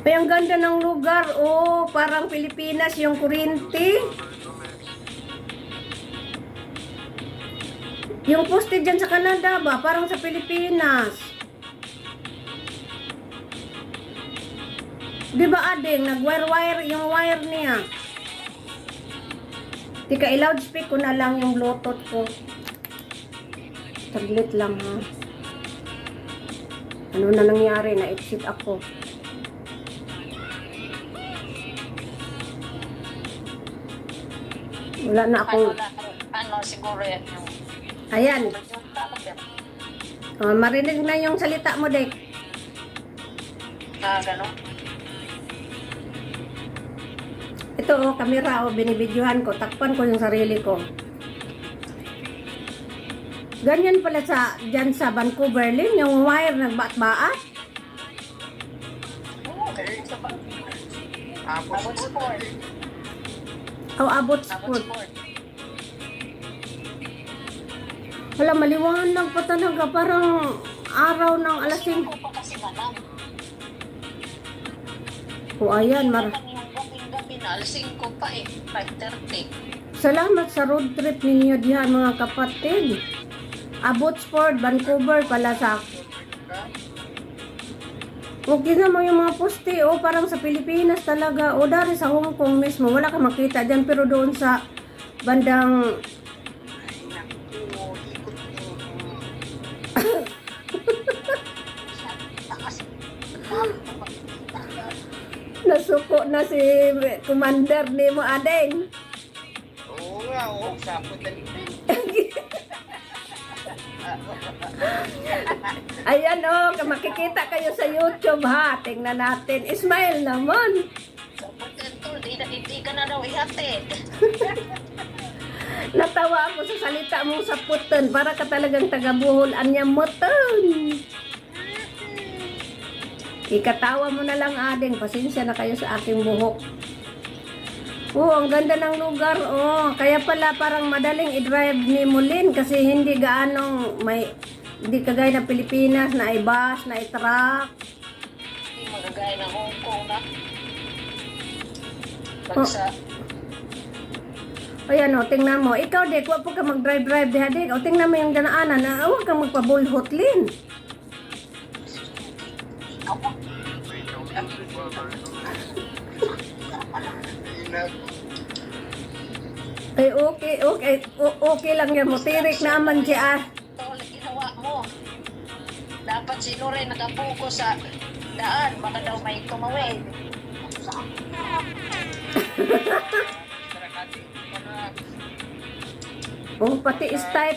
Ay, ang ganda ng lugar. Oh, parang Pilipinas yung kurinti. Yung poste dyan sa Canada ba? Parang sa Pilipinas. Di ba ading, nag-wire-wire yung wire niya. Tika, i-loudspeak ko na lang yung bluetooth ko. Saglit lang ha. Ano na nangyari? Na-exit ako. Wala na Ano akong... na, ano siguro yan yung Ayan. Oh, marinig na yung salita mo, Dek. Na gano'n. Ito, oh, kamera, oh, binibidyohan ko. Takpan ko yung sarili ko. Ganyan pala sa, dyan sa Vancouver, Lin, yung wire nagbaat-baat. Oo, ganun sa pa. Abot sport. O abot Abot sport. sport. Wala, maliwanag pa talaga. Parang araw ng alas 5. Sino pa kasi manam? O ayan, mar na, alas 5 pa eh. 5.30. salamat sa road trip ninyo diyan, mga kapatid. Abbotsford, Vancouver pala sa Okay na mo yung mga poste, oh, parang sa Pilipinas talaga. O dari sa Hong Kong mismo, wala ka makita dyan. Pero doon sa bandang nasuko na si commander ni mo adeng. Oo nga, oo. Sapot na Ayan oh, makikita kayo sa YouTube ha. Tingnan natin. Ismail naman. Hindi ka na daw ihatid. Natawa ako sa salita mong sa puton. Para ka talagang taga-buhol. Anya moton. Ikatawa mo na lang ading. Pasensya na kayo sa aking buhok. Oh, ang ganda ng lugar. Oh, kaya pala parang madaling i-drive ni Mulin kasi hindi gaanong may hindi kagaya ng Pilipinas na ay bus, na ay truck. Hindi magagaya ng Hong Kong na. Oh. Pag sa, Ayan o, tingnan mo. Ikaw, Dek, wag po ka mag-drive-drive Dek. O, tingnan mo yung danaanan na huwag kang magpabulhot, Lin. Ay, okay, okay. O- okay lang yan. Mutirik naman siya. ito ulit ginawa mo. Dapat si Lore nakabuko sa daan. Baka daw may tumawid. Oh, pati start.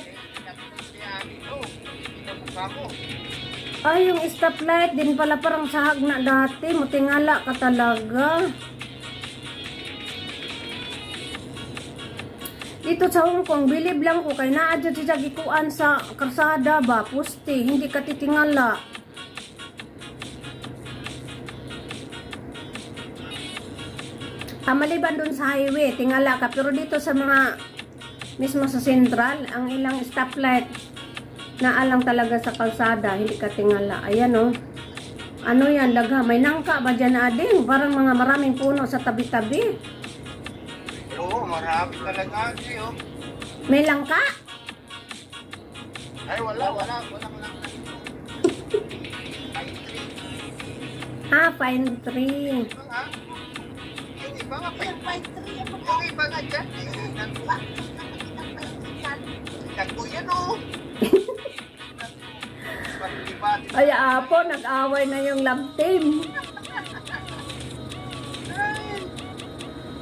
Ay, yung stoplight din pala parang sahag na dati. Mutingala ka talaga. Dito sa Hong Kong, bilib lang ko kay naadyo siya gikuan sa karsada ba, puste, hindi ka titingala. Ah, maliban dun sa highway, tingala ka. Pero dito sa mga, mismo sa central, ang ilang stoplight, naalang talaga sa kalsada, hindi ka tingala. Ayan oh. Ano yan, lagha, may nangka ba dyan ading? Parang mga maraming puno sa tabi-tabi. Marami talaga. Ate, oh. May langka? Ay, wala, wala. Wala, wala. Ah, pine tree. Mga, yung iba nga, pa- yung iba nga dyan. Nagpo yan, oh. Ay, apo, nag-away na yung love team.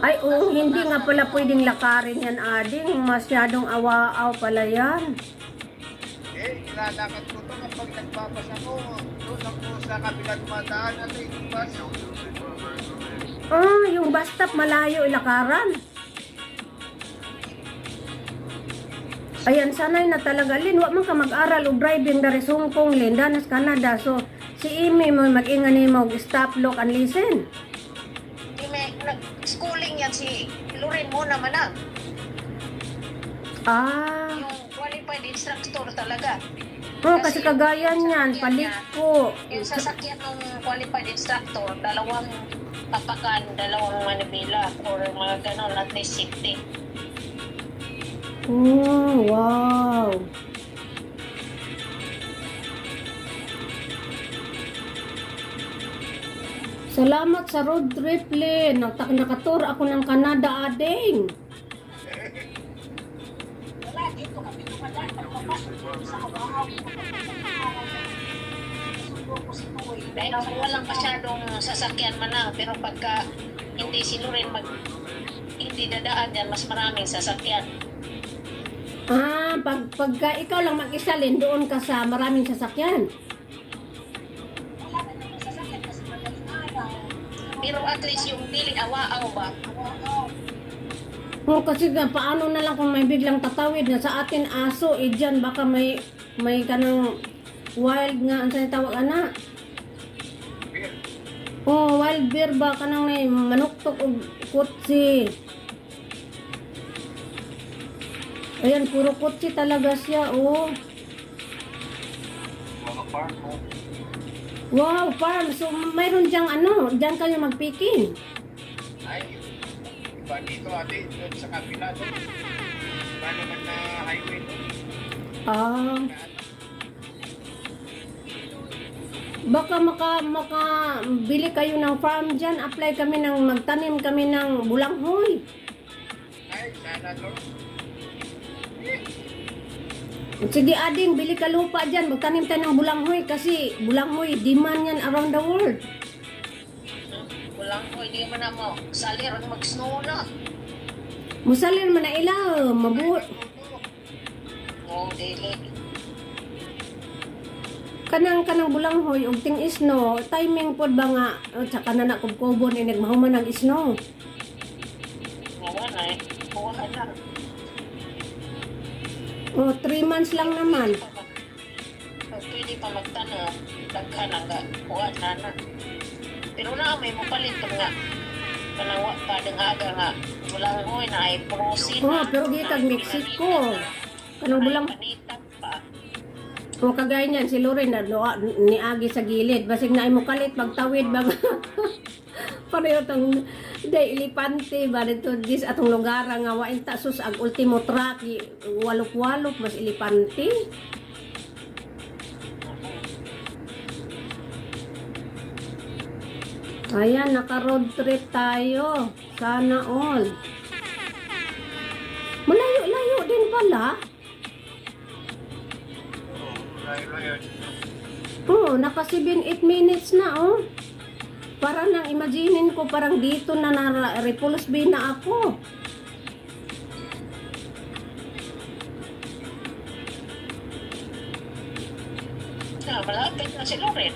Ay, oh, hindi nga pala pwedeng lakarin yan, ading. Masyadong awaaw pala yan. Eh, nilalakad ko to kapag nagbabasa ko. Doon ako sa kabilang dumadaan at yung bus. Ah, yung bus stop malayo ilakaran. Ayan, sanay na talaga. Lin, wa man ka mag-aral o driving dari Hong Kong, Lin, danas Canada. So, si Imi mo mag-ingan mo, stop, look, and listen. Si Loren mo naman na. Ah, Yung qualified instructor talaga. Oh, kasi kagaya niyan, paliko. Yung sasakyan ng qualified instructor, dalawang tapakan, dalawang manibela, or mga ganon, at least safety. Oh, wow. Salamat sa road trip, Lin. Nak- Nakatur ako ng Canada, ading. Dahil walang masyadong sasakyan man na, pero pagka hindi sino rin mag hindi dadaan yan, mas maraming sasakyan. Ah, pag, pagka ikaw lang mag-isa, Lin, doon ka sa maraming sasakyan. Pero at least yung dili awaaw ba? Oh, kasi nga, paano na lang kung may biglang tatawid na sa atin aso, eh dyan, baka may, may kanang wild nga, ang sa'yo tawag, ana? Oh, wild bear ba kanang may manuktok og kutsi. Ayan, puro kutsi talaga siya, oh. Mga farm mo. Wow, farm. So, mayroon diyang ano, diyan kayo magpicking. Ay, iba dito ate, doon sa kabila doon. Iba naman na highway doon. Ah, baka maka, maka bili kayo ng farm dyan. Apply kami ng, magtanim kami ng bulanghoy. Ay, sana doon. Sige, ading, bili ka lupa dyan. Magtanim tayo ng bulanghoy kasi bulanghoy, demand yan around the world. Walang ko, hindi man na mo. Salir ang mag-snow na. Musalin man na ilaw, mabuot. Oo, dili. kanang kanang bulanghoy og ting isno timing pod ba nga o saka na nakubkubon inig mahuman ang isno o 3 months lang naman pwede pa magtanong, daghan na nga. Kuha na na. Pero na may mapalit ko nga. Kanawa pa aga nga. Walang hoy na ay prosin oh pero di kag Mexico kanang bulang o kagaya niyan si Loren na doa ni agi sa gilid basig na imo kalit pagtawid ba nga pareho tong day ilipante ba dito dis atong lugar nga wa inta sus ag ultimo track walop-walop mas ilipante Ayan, naka-road trip tayo. Sana all. Malayo-layo din pala. Oo. Oo, naka 7-8 minutes na, oh. Parang nang imaginin ko, parang dito na na Repulse Bay na ako. Na, malapit na si Loren.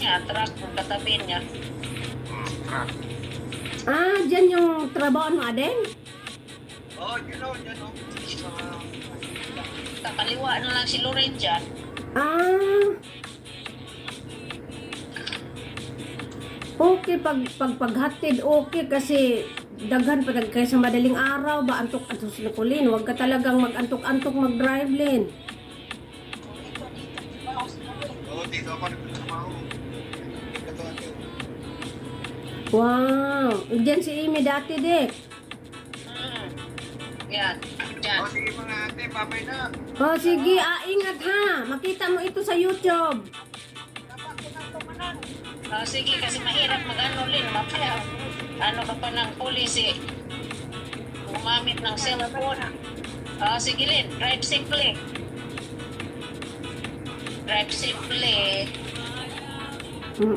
Nga, truck ng katabi niya. Ah. Ah, dyan yung trabaho mo, Aden? Oo, yun o, yun o. Kakaliwa na lang si Loren dyan. Ah. Okay, pag, pag paghatid, okay, kasi daghan pa kay sa madaling araw ba antok antok sa kulin wag ka talagang mag-antok-antok mag-drive lane Oo, dito ako nagtrabaho. Ito ate. wow diyan si Amy dati dek Hmm. Yan, dyan. O, sige mga ate, babay na. oh sige ah, ingat ha makita mo ito sa YouTube Ah, sige, kasi mahirap mag-ano rin, mapaya. Ano ka pa ng policy? Gumamit ng cellphone. Ah, sige Lin, drive safely. Drive safely. Mm,